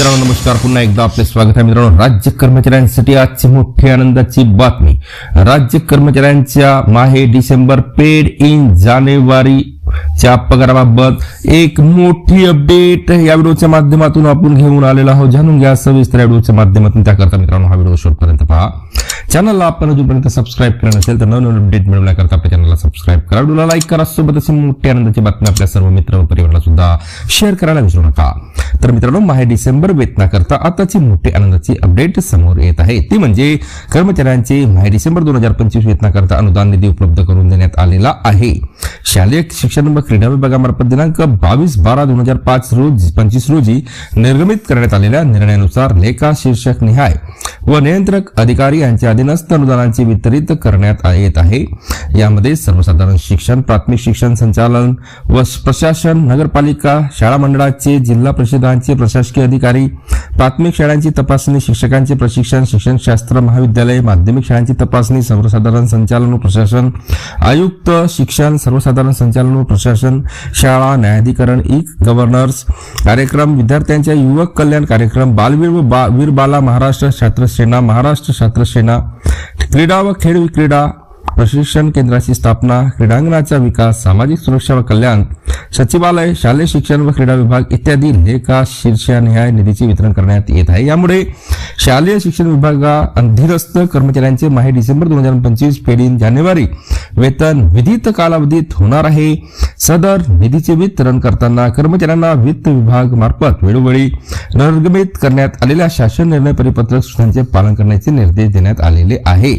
मित्रांनो नमस्कार. पुन्हा एकदा आपले स्वागत आहे मित्रांनो. राज्य कर्मचाऱ्यांसाठी आजची मोठी आनंदाची बातमी. राज्य कर्मचाऱ्यांच्या माहे डिसेंबर पेड इन जानेवारीच्या पगाराबाबत एक मोठी अपडेट या व्हिडिओच्या माध्यमातून आपण घेऊन आलेलो आहोत. जाणून घ्या सविस्तर या व्हिडिओच्या माध्यमातून. त्याकरता मित्रांनो हा व्हिडिओ शेवटपर्यंत पहा. चॅनलला आपण अजूनपर्यंत सबस्क्राईब केलं नसेल तर नवीन अपडेट मिळवण्याकरता आपल्या चॅनलला सबस्क्राईब करा. व्हिडिओला लाईक करा. सोबत अशी मोठी आनंदाची बातमी आपल्या सर्व मित्र व परिवाराला सुद्धा शेअर करायला विसरू नका. तर मित्रांनो माहे डिसेंबर वेतनाकरता आताची मोठी आनंदाची अपडेट समोर येत आहे. ती म्हणजे कर्मचाऱ्यांचे माहे डिसेंबर दोन हजार पंचवीस वेतनाकरता अनुदान निधी उपलब्ध करून देण्यात आलेला आहे. शालेय शिक्षण व क्रीडा विभागामार्फत दिनांक बावीस बारा दोन हजार पाच रोज पंचवीस रोजी निर्गमित करण्यात आलेल्या निर्णयानुसार लेखा शीर्षक निहाय. व नियंत्रक अधिकारी यांच्या अधीनस्थ अनुदानांचे वितरित करण्यात येत आहे. यामध्ये सर्वसाधारण शिक्षण प्राथमिक शिक्षण संचालन व प्रशासन नगरपालिका शाळा मंडळाचे जिल्हा परिषद परिषदांचे प्रशासकीय अधिकारी प्राथमिक शाळांची तपासणी शिक्षकांचे प्रशिक्षण शिक्षणशास्त्र महाविद्यालय माध्यमिक शाळांची तपासणी सर्वसाधारण संचालन व प्रशासन आयुक्त शिक्षण सर्वसाधारण संचालन व प्रशासन शाळा न्यायाधिकरण ई गव्हर्नर्स कार्यक्रम विद्यार्थ्यांच्या युवक कल्याण कार्यक्रम बालवीर व बा वीर बाला महाराष्ट्र छात्रसेना महाराष्ट्र छात्रसेना क्रीडा व खेळ क्रीडा प्रशिक्षण केंद्राची स्थापना क्रीडांगणाचा विकास सामाजिक सुरक्षा व कल्याण सचिवालय शालेय शिक्षण व क्रीडा विभाग इत्यादी लेखा शीर्षान्याय निधीचे वितरण करण्यात येत आहे. यामुळे शालेय शिक्षण विभागा अंधिरस्त कर्मचाऱ्यांचे माहे डिसेंबर दोन हजार पंचवीस फेडीन जानेवारी वेतन विधित कालावधीत होणार आहे. सदर निधीचे वितरण करताना कर्मचाऱ्यांना वित्त विभाग मार्फत वेळोवेळी निर्गमित करण्यात आलेल्या शासन निर्णय परिपत्रक सूचनांचे पालन करण्याचे निर्देश देण्यात आलेले आहे.